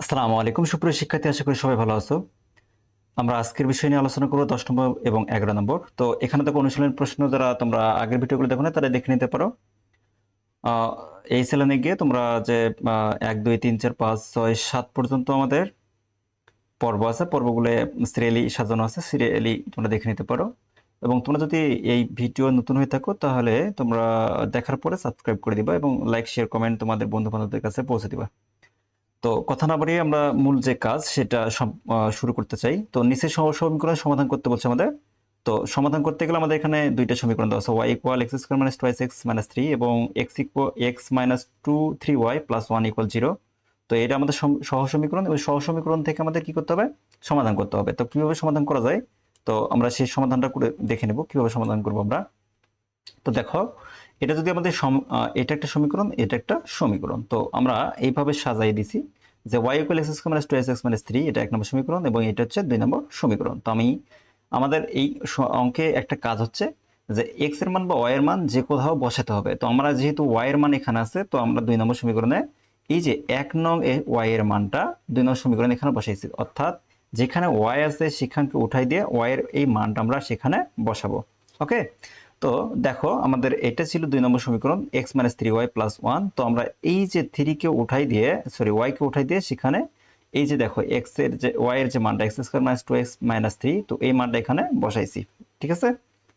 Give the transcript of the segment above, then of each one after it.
আসসালামু আলাইকুম। সুপ্রিয় শিক্ষার্থী, আশা করি সবাই ভালো আছো। আমরা আজকের বিষয় নিয়ে আলোচনা করব দশ নম্বর এবং এগারো নম্বর। তো এখানে দেখো অনুশীলনের প্রশ্ন যারা তোমরা আগের ভিডিওগুলো দেখো না, তারা দেখে নিতে পারো। এই সেলেনে গিয়ে তোমরা যে এক, দুই, তিন, চার, পাঁচ, ছয়, সাত পর্যন্ত আমাদের পর্ব আছে, পর্বগুলো সিরিয়ালি সাজানো আছে, সিরিয়ালি তোমরা দেখে নিতে পারো। এবং তোমরা যদি এই ভিডিও নতুন হয়ে থাকো, তাহলে তোমরা দেখার পরে সাবস্ক্রাইব করে দিবা এবং লাইক শেয়ার কমেন্ট তোমাদের বন্ধু বান্ধবদের কাছে পৌঁছে দিবা। তো কথা না বাড়িয়ে আমরা মূল যে কাজ, সেটা শুরু করতে চাই। তো নিচের সমীকরণ সমাধান করতে বলছে আমাদের। তো সমাধান করতে গেলে আমাদের এখানে দুইটা সমীকরণ দেওয়া আছে। Y equal x square minus twice x minus three এবং x equal x minus two three y plus one equal zero তো এটা আমাদের সহ সমীকরণ। এবং সহ সমীকরণ থেকে আমাদের কি করতে হবে? সমাধান করতে হবে। তো কীভাবে সমাধান করা যায়? তো আমরা সেই সমাধানটা করে দেখে নেব। কীভাবে সমাধান করব আমরা? তো দেখো, এটা যদি আমাদের এটা একটা সমীকরণ, এটা একটা সমীকরণ। তো আমরা এইভাবে সাজাই দিছি। যে y equal x square minus two x x minus three এটা এক নম্বর সমীকরণ এবং এটা হচ্ছে দুই নম্বর সমীকরণ। তো আমি আমাদের এই অঙ্কে একটা কাজ হচ্ছে যে এক্সের মান বা ওয়াই এর মান যে কোথাও বসাতে হবে। তো আমরা যেহেতু ওয়াই এর মান এখানে আছে, তো আমরা দুই নম্বর সমীকরণে এই যে এক নং এ ওয়াই এর মানটা দুই নম্বর সমীকরণে এখানে বসাইছি। অর্থাৎ যেখানে ওয়াই আছে সেখানকে উঠাই দিয়ে ওয়াই এর এই মানটা আমরা সেখানে বসাবো। ওকে তো দেখো, আমাদের এটা ছিল দুই নম্বর সমীকরণ x minus three y plus one তো আমরা এই যে থ্রিকে উঠাই দিয়ে সরি ওয়াইকে উঠাই দিয়ে সেখানে এই যে দেখো এক্সের যে ওয়াই এর যে মানটা x square minus two x minus three তো এই মানটা এখানে বসাইছি, ঠিক আছে?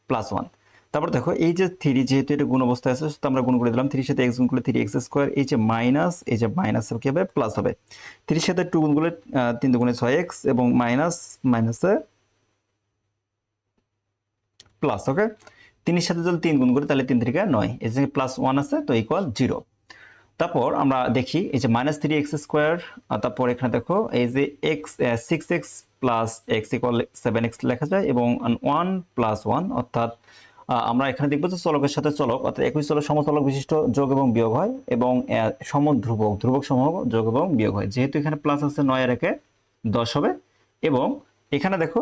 প্লাস ওয়ান তারপর দেখো, এই যে থ্রি যেহেতু এটা গুণ অবস্থায় আছে, তো আমরা গুণ করে দিলাম থ্রির সাথে এক্স গুণ করলে থ্রি এক্স স্কোয়ার এই যে মাইনাস এই যে মাইনাস কি হবে? প্লাস হবে। থ্রির সাথে টু গুণ করলে তিন দুগুণে ছয় এক্স এবং মাইনাস মাইনাসে প্লাস ওকে তিনের সাথে যদি তিন গুণ করি, তাহলে তিন থেকে নয়। এই যে প্লাস ওয়ান আছে, তো ইকুয়াল জিরো তারপর আমরা দেখি, এই যে মাইনাস থ্রি এক্স স্কোয়ার তারপর এখানে দেখো, এই যে x six x plus x equal seven x লেখা যায়, এবং ওয়ান প্লাস ওয়ান অর্থাৎ আমরা এখানে দেখব যে চলকের সাথে চলক, অর্থাৎ একই চলক সমচলক বিশিষ্ট যোগ এবং বিয়োগ হয়, এবং সমধ্রুবক, ধ্রুবক সমূহ যোগ এবং বিয়োগ হয়। যেহেতু এখানে প্লাস আছে নয় একে দশ হবে, এবং এখানে দেখো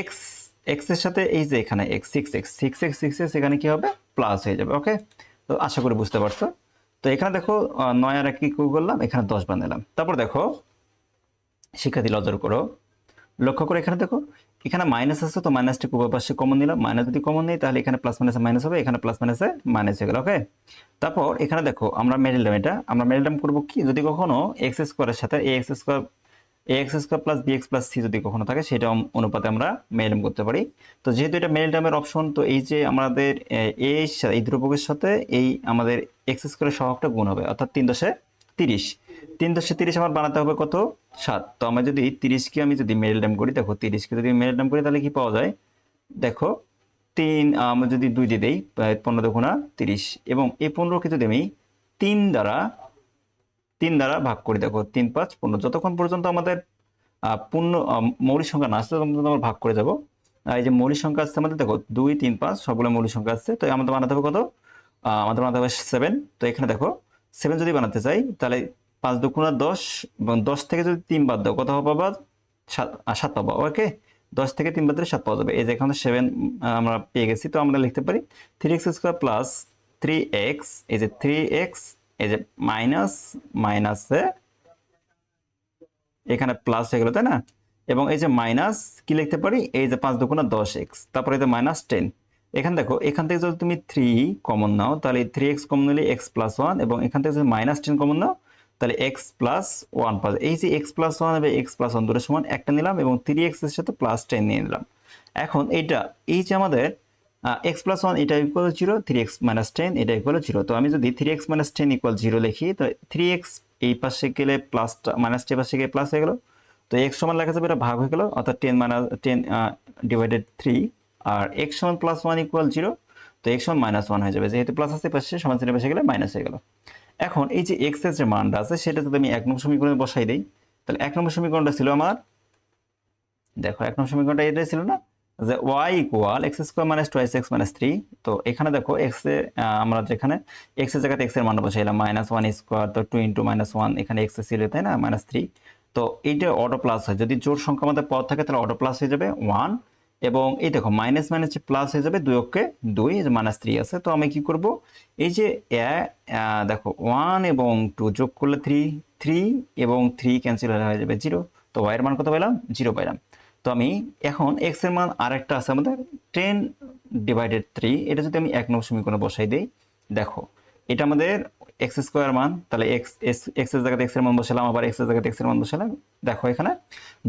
এক্স এক্সের সাথে এই যে এখানে x six x six x six x এখানে কি হবে? প্লাস হয়ে যাবে ওকে তো আশা করি বুঝতে পারছ। তো এখানে দেখো নয় আর কি করলাম? এখানে দশ বানালাম। তারপর দেখো, শিক্ষার্থী লজর করো। লক্ষ্য করে এখানে দেখো, এখানে মাইনাস আছে, তো মাইনাসটি উভয় পাশে কমন নিলাম। মাইনাস যদি কমন নেই, তাহলে এখানে প্লাস মাইনাসে মাইনাস হবে, এখানে প্লাস মাইনাসে মাইনাস হয়ে গেল ওকে তারপর এখানে দেখো, আমরা মেরিলাম এটা, আমরা মেরিলাম করব কি? যদি কখনো এক্স স্কোয়ারের সাথে a x square a x square plus b x plus c যদি কখনো থাকে, সেটা অনুপাতে আমরা মেরিলাম করতে পারি। তো যেহেতু এটা মেরিলামের অপশন তো এই যে আমাদের, এ এই ধ্রুবকের সাথে এই আমাদের এক্স স্কোয়ারের সহগটা গুণ হবে, অর্থাৎ তিন দশে তিরিশ। তিন দশে তিরিশ আমার বানাতে হবে কত? সাত। তো আমার যদি তিরিশকে আমি যদি মেরিলাম করি, দেখো তিরিশকে যদি মেরিলাম করি, তাহলে কি পাওয়া যায়? দেখো, তিন, আমরা যদি দুই দিয়ে দেই, পনেরো দুগুণা তিরিশ। এবং এই পনেরোকে যদি আমি তিন দ্বারা তিন দ্বারা ভাগ করি। দেখো, তিন, পাঁচ, পনেরো। যতক্ষণ পর্যন্ত আমাদের পূর্ণ মৌলিক সংখ্যা না আসছে, ততক্ষণ আমরা ভাগ করে যাব। এই যে মৌলিক সংখ্যা আসছে আমাদের, দেখো, দুই, তিন, পাঁচ, সবগুলো মৌলিক সংখ্যা আসছে। তো আমাদের বানাতে হবে কত? আমাদের বানাতে হবে সেভেন তো এখানে দেখো সেভেন যদি বানাতে চাই, তাহলে পাঁচ দুগুণা দশ এবং দশ থেকে যদি তিন বাদ দাও, কত পাবা সাত সাত পাবা ওকে দশ থেকে তিন বাদ দিলে সাত পাওয়া যাবে। এই যে এখানে সেভেন আমরা পেয়ে গেছি, তো আমরা লিখতে পারি three x square plus three x এই যে থ্রি এক্স এই যে মাইনাস মাইনাসে এখানে প্লাস হয়ে গেল, তাই না? এবং এই যে মাইনাস কি লিখতে পারি? এই যে পাঁচ দুগুণা দশ এক্স তারপরে এই যে মাইনাস টেন এখান দেখো, এখান থেকে যদি তুমি থ্রি কমন নাও, তাহলে থ্রি এক্স কমন নিলে এক্স প্লাস ওয়ান এবং এখান থেকে যদি মাইনাস টেন কমন নাও, তাহলে এক্স প্লাস ওয়ান পাবে এই যে এক্স প্লাস ওয়ান এবং এক্স প্লাস ওয়ান দুটোর সমান একটা নিলাম, এবং থ্রি এক্সের সাথে প্লাস টেন নিয়ে নিলাম। এখন এইটা, এই যে আমাদের এক্স প্লাস ওয়ান এটা equal zero three x minus ten এটা ইকুয়াল জিরো তো আমি যদি three x minus ten equal zero লিখি, তো থ্রি এক্স এই পাশে গেলে প্লাসটা মাইনাস টেন পাশে গেলে প্লাস হয়ে গেল। তো এক্স সমান লেখা যাবে এটা ভাগ হয়ে গেল, অর্থাৎ ten minus ten divided three আর এক্স সমান প্লাস ওয়ান ইকুয়াল জিরো তো এক্স সমান মাইনাস ওয়ান হয়ে যাবে। যেহেতু প্লাস আছে পাশে, সমান চিহ্নের পাশে গেলে মাইনাস হয়ে গেল। এখন এই যে এক্সের যে মানটা আছে, সেটা যদি আমি এক নম্বর সমীকরণে বসাই দিই, তাহলে এক নম্বর সমীকরণটা ছিল আমার দেখো, এক নম্বর সমীকরণটা এটাই ছিল না যে y equal x square minus two x minus three তো এখানে দেখো এক্স আমরা যেখানে এক্সের জায়গাতে এক্সের মানটা বসাইলাম মাইনাস ওয়ান স্কোয়ার তো টু ইন্টু মাইনাস ওয়ান এখানে এক্স ছিল তাই না? মাইনাস থ্রি তো এইটা অটো প্লাস হয়। যদি জোর সংখ্যা আমাদের পদ থাকে, তাহলে অটো প্লাস হয়ে যাবে ওয়ান এবং এই দেখো মাইনাস মাইনাস প্লাস হয়ে যাবে দুই অক্ষে দুই মাইনাস থ্রি আছে। তো আমি কি করব? এই যে দেখো ওয়ান এবং টু যোগ করলে থ্রি থ্রি এবং থ্রি ক্যান্সেল হয়ে যাবে জিরো তো ওয়াইয়ের মান কত পেলাম জিরো পাইলাম। তো আমি এখন এক্সের মান আরেকটা আছে আমাদের টেন ডিভাইডেড থ্রি এটা যদি আমি এক নম্বর সমীকরণে বসাই দিই, দেখো, এটা আমাদের এক্স স্কোয়ার মান, তাহলে এক্স এক্সের জায়গাতে এক্সের মান বসালাম, আবার এক্সের জায়গাতে এক্সের মান বসালাম। দেখো এখানে,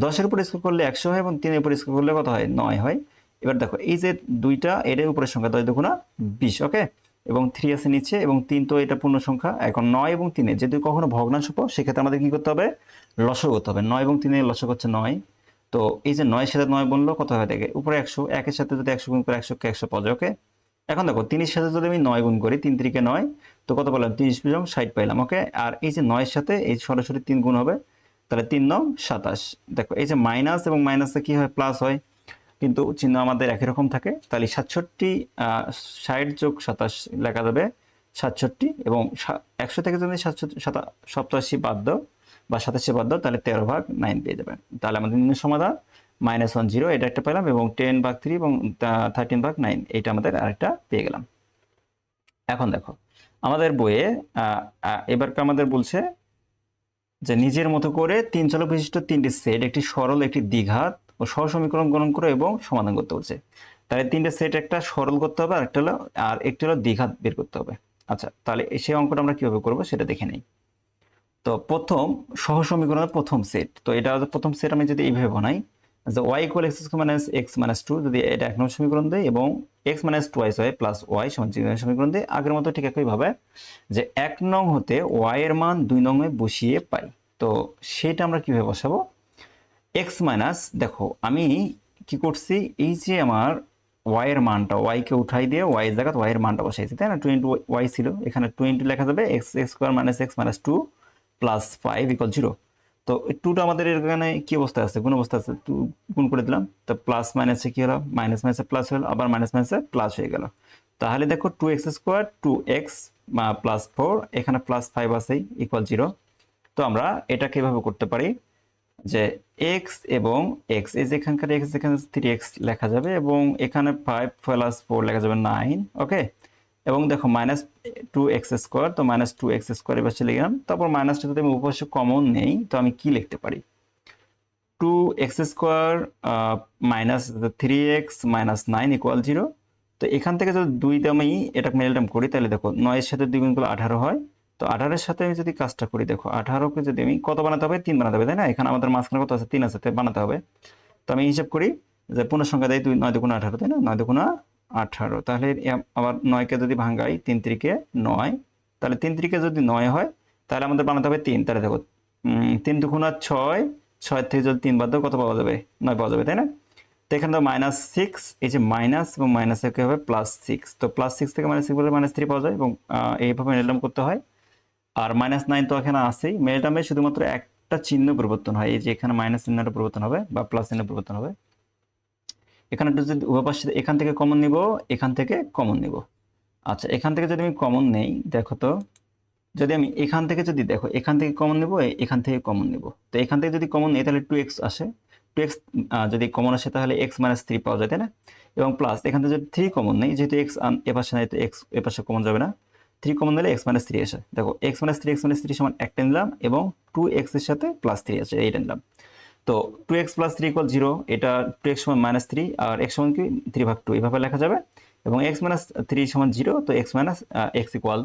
দশের উপর স্কোর করলে একশো হয় এবং তিনের উপর স্কোর করলে কত হয়? নয় হয়। এবার দেখো, এই যে দুইটা এর উপরের সংখ্যা, দশ দুগুণা বিশ, ওকে? এবং থ্রি আছে নিচে, এবং তিন তো এটা পূর্ণ সংখ্যা, এখন নয় এবং তিনে যদি কখনো ভগ্নাংশ পাও সেক্ষেত্রে আমাদের কি করতে হবে? লসক করতে হবে। নয় এবং তিনের লসক হচ্ছে নয়। তো এই যে নয়ের সাথে নয় বলল কত হয় দেখে? উপরে একশো, একের সাথে যদি একশো গুণ করে একশোকে একশো পাওয়া যায় ওকে? এখন দেখো, তিনের সাথে যদি আমি নয় গুণ করি, তিন তিরিকে নয়, তো কত পেলাম? তিরিশ বিজং ষাট পাইলাম ওকে? আর এই যে নয়ের সাথে এই সরাসরি তিন গুণ হবে, তাহলে তিন নং সাতাশ। দেখো, এই যে মাইনাস এবং মাইনাসে কি হয়? প্লাস হয়। কিন্তু চিহ্ন আমাদের একই রকম থাকে, তাহলে সাতষট্টি ষাট যোগ সাতাশ লেখা যাবে সাতষট্টি এবং একশো থেকে যদি সাতষট্টি, সাতা, সপ্তাশি বাদ দাও বা সাতাশি বাদ দাও, তাহলে তেরো ভাগ নাইন পেয়ে যাবে তাহলে আমাদের নিম্ন সমাধান মাইনাস ওয়ান জিরো এটা একটা পেলাম, এবং টেন ভাগ থ্রি এবং থার্টিন ভাগ নাইন এটা আমাদের আরেকটা পেয়ে গেলাম। এখন দেখো, আমাদের বইয়ে এবারকে আমাদের বলছে যে নিজের মতো করে তিন চলক বিশিষ্ট তিনটি সেট একটি সরল, একটি দ্বিঘাত ও সহসমীকরণ গণন করে এবং সমাধান করতে বলছে। তাহলে তিনটে সেট একটা সরল করতে হবে আর একটা হলো, আর একটি হলো দ্বিঘাত বের করতে হবে। আচ্ছা তাহলে সেই অঙ্কটা আমরা কীভাবে করব সেটা দেখে নেই। তো প্রথম সহসমীকরণের প্রথম সেট তো এটা প্রথম সেট আমি যদি এইভাবে বানাই, যে Y equal X square minus X minus two যদি এটা এক নম্বর সমীকরণ দেয় এবং এক্স মাইনাস টু ওয়াইস হয় প্লাস ওয়াই সমান সমীকরণ দেয়, আগের মতো ঠিক একইভাবে যে এক নং হতে ওয়াই এর মান দুই নংয়ে বসিয়ে পাই। তো সেটা আমরা কীভাবে বসাবো? এক্স মাইনাস দেখো, আমি কি করছি? এই যে আমার ওয়াই এর মানটা ওয়াইকে উঠাই দিয়ে ওয়াই জায়গায় ওয়াই এর মানটা বসাইছি, তাই না? টোয়েন্টি ওয়াই ছিল, এখানে টোয়েন্টি লেখা যাবে x x square minus x minus two plus five equal zero তো টুটা আমাদের এখানে কি অবস্থা আছে? গুণ অবস্থা আছে? টু গুণ করে দিলাম। তো প্লাস মাইনাসে কি হলো? মাইনাস মাইনাসে প্লাস হলো, আবার মাইনাস মাইনাসে প্লাস হয়ে গেল। তাহলে দেখো two x square two x plus four এখানে প্লাস ফাইভ আছে ইকুয়াল জিরো তো আমরা এটাকে এভাবে করতে পারি? যে এক্স এবং এক্স এই যে এখানকার এক্স এখানে থ্রি এক্স লেখা যাবে এবং এখানে ফাইভ প্লাস ফোর লেখা যাবে নাইন ওকে এবং দেখো মাইনাস টু এক্স স্কোয়ার তো মাইনাস টু এক্স স্কোয়ার এবার চলে গেলাম। তারপর মাইনাসটা যদি আমি উপপাশে কমন নেই, তো আমি কি লিখতে পারি? Two x square minus three x minus nine equal zero তো এখান থেকে যদি দুইটা আমি এটা মেলটাম করি, তাহলে দেখো নয়ের সাথে দুই গুণগুলো আঠারো হয়। তো আঠারোর সাথে আমি যদি কাজটা করি, দেখো আঠারোকে যদি আমি কত বানাতে হবে? তিন বানাতে হবে, তাই না? এখানে আমাদের মাঝখানে কত আছে? তিন আছে বানাতে হবে। তো আমি হিসাব করি যে পূর্ণ সংখ্যা দেয় দুই, নয় দুগুণ আঠারো, তাই না? নয় দুগুণ আঠারো। তাহলে আবার নয়কে যদি ভাঙ্গাই, তিন তিরিকে নয়। তাহলে তিন তিরিকে যদি নয় হয়, তাহলে আমাদের বানাতে হবে তিন। তাহলে দেখো তিন দুগুণ ছয় ছয় থেকে যদি তিন বাদ কত পাওয়া যাবে? নয় পাওয়া যাবে, তাই না? তো এখানে তো মাইনাস সিক্স এই যে মাইনাস এবং মাইনাস কি হবে প্লাস সিক্স তো প্লাস সিক্স থেকে মাইনাস সিক্স বলে মাইনাস থ্রি পাওয়া যায় এবং এইভাবে নিলাম করতে হয়। আর মাইনাস নাইন তো এখানে আছেই। মেলটামে শুধুমাত্র একটা চিহ্ন পরিবর্তন হয়। এই যে এখানে মাইনাস চিহ্নটা পরিবর্তন হবে বা প্লাস চিহ্ন পরিবর্তন হবে। এখানে যদি উভয় পাশে এখান থেকে কমন নিব, এখান থেকে কমন নিব। আচ্ছা এখান থেকে যদি আমি কমন নেই, দেখো তো, যদি আমি এখান থেকে যদি দেখো, এখান থেকে কমন নেব এখান থেকে কমন নেব। তো এখান থেকে যদি কমন নেই, তাহলে টু এক্স আসে। টু এক্স যদি কমন আসে, তাহলে এক্স মাইনাস থ্রি পাওয়া যায়, তাই না? এবং প্লাস এখান থেকে যদি থ্রি কমন নেই, যেহেতু এক্স এপাশে নাই, তো এক্স এপাশে কমন যাবে না। থ্রি কমন দিলে এক্স মাইনাস থ্রি আসে। দেখো x minus three x minus three সমান একটা নিলাম, এবং টু এক্সের সাথে প্লাস থ্রি আছে এইটা নিলাম। তো two x plus three equal zero এটা টু এক্স সমান মাইনাস থ্রি আর এক্স সমান কি? থ্রি ভাগ টু এভাবে লেখা যাবে। এবং এক্স মাইনাস থ্রি সমান জিরো তো x minus x equal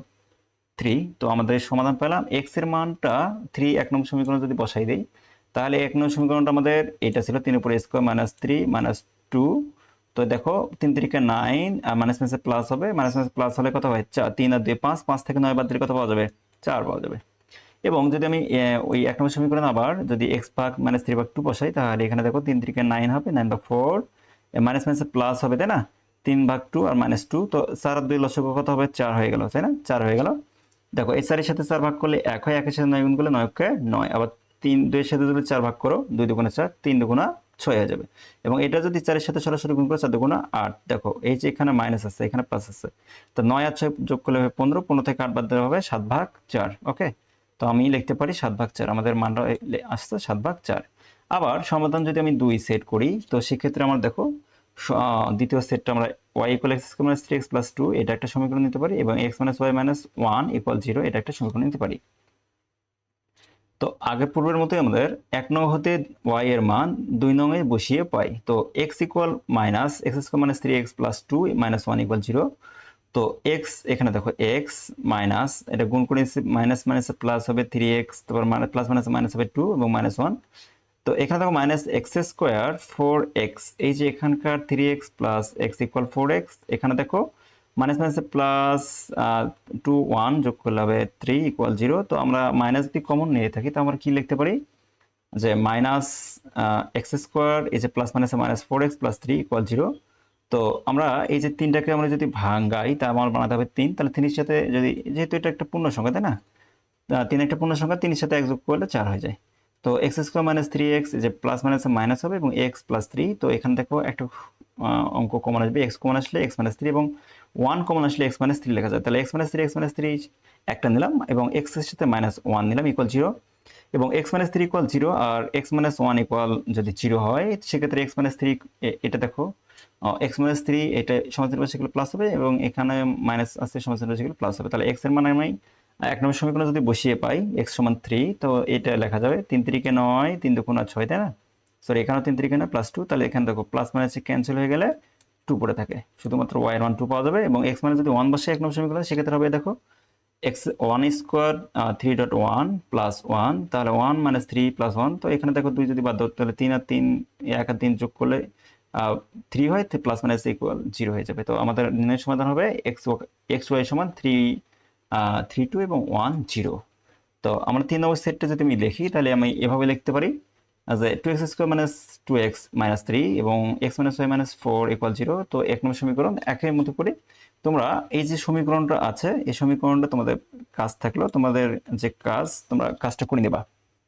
three তো আমাদের সমাধান পেলাম। এক্সের মানটা থ্রি এক নম্বর সমীকরণ যদি বসাই দেই, তাহলে এক নম্বর সমীকরণটা আমাদের এটা ছিল তিন উপরে square minus three minus two তো দেখো তিন তিরিকে নাইন আর মাইনাস মাইনাসে প্লাস হবে। মাইনাস মাইনাস প্লাস হলে কত হয়? চার, তিন আর দুই, পাঁচ পাঁচ থেকে নয় বাদ দিলে কত পাওয়া যাবে? চার পাওয়া যাবে। এবং যদি আমি ওই এক নম্বর সমীকরণ আবার যদি এক্স ভাগ মাইনাস থ্রি ভাগ টু বসাই, তাহলে এখানে দেখো তিন তিরিকে নাইন হবে নাইন ভাগ ফোর মাইনাস মাইনাসে প্লাস হবে, তাই না? তিন ভাগ টু আর মাইনাস টু তো চার আর দুই লসক কত হবে? চার হয়ে গেল, তাই না? চার হয়ে গেল। দেখো, এই চারের সাথে চার ভাগ করলে এক হয়, একের সাথে নয় গুণ করলে নয়কে নয়। আবার তিন, দুইয়ের সাথে যদি চার ভাগ করো, দুই দুগুণে চার, তিন দুগুণা ছয় হয়ে যাবে। এবং এটা যদি চারের সাথে সরাসরি গুণ করো, চার দুগুণা আট। দেখো, এই যে এখানে মাইনাস আছে, এখানে প্লাস আছে। তো নয় আর ছয় যোগ করলে হবে পনেরো পনেরো থেকে আট বাদ দেওয়া হবে সাত ভাগ চার ওকে তো আমি লিখতে পারি সাত ভাগ চার। আমাদের মানটা আসছে সাত ভাগ চার। আবার সমাধান যদি আমি দুই সেট করি, তো সেক্ষেত্রে আমার দেখো দ্বিতীয় সেটটা আমরা y equal x square minus three x plus two এটা একটা সমীকরণ নিতে পারি এবং x minus y minus one equal zero এটা একটা সমীকরণ নিতে পারি। তো আগে পূর্বের মতোই আমাদের এক নং হতে ওয়াই এর মান দুই নংয়ে বসিয়ে পাই। তো x equal minus x square minus three x plus two minus one equal zero তো এক্স এখানে দেখো এক্স মাইনাস এটা গুণ করে মাইনাস মাইনাস প্লাস হবে থ্রি এক্স তারপর প্লাস মাইনাস মাইনাস হবে টু এবং মাইনাস ওয়ান তো এখানে দেখো minus x square four x এই যে এখানকার three x plus x equal four x এখানে দেখো minus minus plus two one যোগ করলে হবে থ্রি ইকুয়াল জিরো তো আমরা মাইনাস দিয়ে কমন নিয়ে থাকি, তো আমরা কি লিখতে পারি? যে মাইনাস এক্স স্কোয়ার এই যে plus minus minus four x plus three equal zero তো আমরা এই যে তিনটাকে আমরা যদি ভাঙ্গাই, তা আমার বানাতে হবে তিন। তাহলে তিনের সাথে যদি, যেহেতু এটা একটা পূর্ণ সংখ্যা, তাই না? তিন একটা পূর্ণ সংখ্যা, তিনের সাথে যোগ করলে চার হয়ে যায়। তো x square minus three x যে প্লাস মাইনাস মাইনাস হবে এবং এক্স প্লাস থ্রি, তো এখান থেকেও একটা অঙ্ক কমন আসবে। এক্স কমন আসলে এক্স মাইনাস থ্রি এবং ওয়ান কমন আসলে এক্স মাইনাস থ্রি লেখা যায়। তাহলে x minus three x minus three একটা নিলাম এবং এক্সের সাথে মাইনাস ওয়ান নিলাম ইকুয়াল জিরো এবং x minus three equal zero আর এক্স মাইনাস ওয়ান ইকুয়াল যদি জিরো হয়, সেক্ষেত্রে এক্স মাইনাস থ্রি এটা দেখো এক্স মাইনাস থ্রি এটা সমাজের পাশে গেলে প্লাস হবে এবং এখানে মাইনাস আছে সমাজের পাশে গেলে প্লাস হবে। তাহলে এক্সের মান আমি এক নম্বর সমীকরণ যদি বসিয়ে পাই এক্স সমান থ্রি তো এটা লেখা যাবে তিন তিরিকে নয়, তিন দুগুণ ছয়, তাই না? সরি এখানেও তিন তিরিকে নয় প্লাস টু তাহলে এখানে দেখো প্লাস মাইনাস ক্যান্সেল হয়ে গেলে টু পড়ে থাকে। শুধুমাত্র ওয়াই ওয়ান টু পাওয়া যাবে এবং এক্স মানে যদি ওয়ান বসে এক নম্বর সমীকরণ, সেক্ষেত্রে হবে, দেখো x one square three dot one plus one তাহলে one minus three plus one তো এখানে দেখো দুই যদি বাদ দাও, তাহলে তিন আর তিন, এক আর তিন যোগ করলে থ্রি হয় প্লাস মাইনাস ইকুয়াল জিরো হয়ে যাবে। তো আমাদের নির্ণয় সমাধান হবে এক্স এক্স ওয়াই সমান থ্রি থ্রি টু এবং ওয়ান জিরো তো আমরা তিন নম্বর সেটটা যদি আমি লিখি তাহলে আমি এভাবে লিখতে পারি। যে two x square minus two x minus three এবং x minus y minus four equal zero তো এক নম্বর সমীকরণ একের মতো করে তোমরা এই যে সমীকরণটা আছে, এই সমীকরণটা তোমাদের কাজ থাকল, তোমাদের যে কাজ, তোমরা কাজটা করে নেবা।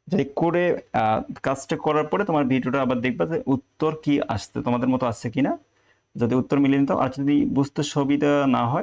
যে করে কাজটা করার পরে তোমার ভিডিওটা আবার দেখবা যে উত্তর কি আসছে, তোমাদের মতো আসছে কিনা। যদি উত্তর মিলিয়ে নিত আর যদি বুঝতে সুবিধা না হয়